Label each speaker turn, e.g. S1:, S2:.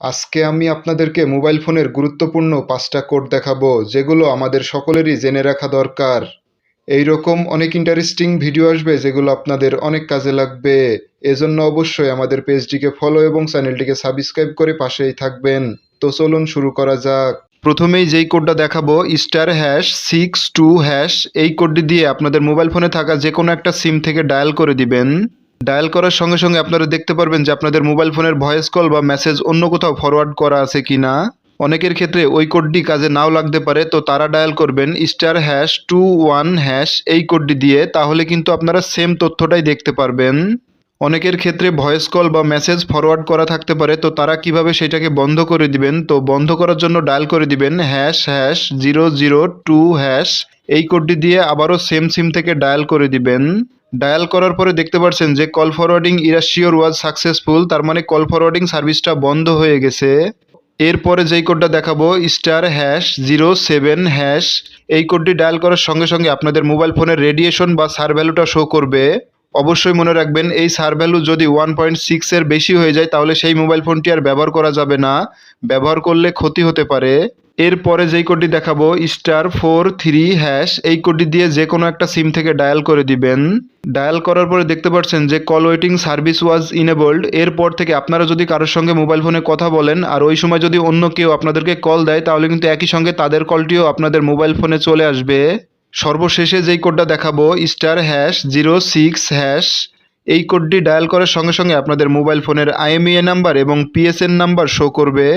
S1: আজকে আমি আপনাদেরকে মোবাইল ফোনের গুরুত্বপূর্ণ পাঁচটা কোড দেখাবো, যেগুলো আমাদের সকলেরই জেনে রাখা দরকার। এই রকম অনেক ইন্টারেস্টিং ভিডিও আসবে, যেগুলো আপনাদের অনেক কাজে লাগবে। এজন্য অবশ্যই আমাদের পেজটিকে ফলো এবং চ্যানেলটিকে সাবস্ক্রাইব করে পাশেই থাকবেন। তো চলুন শুরু করা যাক। প্রথমেই যেই কোডটা দেখাবো star hash six two hash এই কোডটি দিয়ে আপনাদের মোবাইল ফোনে থাকা যে কোনো একটা সিম থেকে ডায়াল করে দিবেন। ডায়াল করার সঙ্গে সঙ্গে আপনারা দেখতে পারবেন যে আপনাদের মোবাইল ফোনের ভয়েস কল বা মেসেজ অন্য কোথাও ফরওয়ার্ড করা আছে কি না অনেকের ক্ষেত্রে ওই কোডটি কাজে নাও লাগতে পারে, তো তারা ডায়াল করবেন star hash two one hash এই কোডটি দিয়ে, তাহলে কিন্তু আপনারা সেম তথ্যটাই দেখতে পারবেন। অনেকের ক্ষেত্রে ভয়েস কল বা মেসেজ ফরওয়ার্ড করা থাকতে পারে, তো তারা কীভাবে সেটাকে বন্ধ করে দিবেন? তো বন্ধ করার জন্য ডায়াল করে দিবেন hash hash zero zero two hash এই কোডটি দিয়ে আবারও সেম সিম থেকে ডায়াল করে দিবেন। ডায়াল করার পরে দেখতে পাচ্ছেন যে call forwarding erasure was successful তার মানে কল ফরওয়ার্ডিং সার্ভিসটা বন্ধ হয়ে গেছে। এরপরে যেই কোডটা দেখাবো star hash zero seven hash এই কোডটি ডায়াল করার সঙ্গে সঙ্গে আপনাদের মোবাইল ফোনের রেডিয়েশন বা সার ভ্যালুটা শো করবে। অবশ্যই মনে রাখবেন, এই সার ভ্যালু যদি ওয়ান পয়েন্ট সিক্সের বেশি হয়ে যায়, তাহলে সেই মোবাইল ফোনটি আর ব্যবহার করা যাবে না। ব্যবহার করলে ক্ষতি হতে পারে। এরপরে যেই কোডটি দেখাবো স্টার ফোর থ্রি হ্যাশ এই কোডটি দিয়ে যে কোনো একটা সিম থেকে ডায়াল করে দিবেন। ডায়াল করার পরে দেখতে পাচ্ছেন যে call waiting service was enabled এরপর থেকে আপনারা যদি কারোর সঙ্গে মোবাইল ফোনে কথা বলেন, আর ওই সময় যদি অন্য কেউ আপনাদেরকে কল দেয়, তাহলে কিন্তু একই সঙ্গে তাদের কলটিও আপনাদের মোবাইল ফোনে চলে আসবে। সর্বশেষে যেই কোডটা দেখাবো star hash zero six hash এই কোডটি ডায়াল করার সঙ্গে সঙ্গে আপনাদের মোবাইল ফোনের আইএমইএ নাম্বার এবং পিএসএন নাম্বার শো করবে।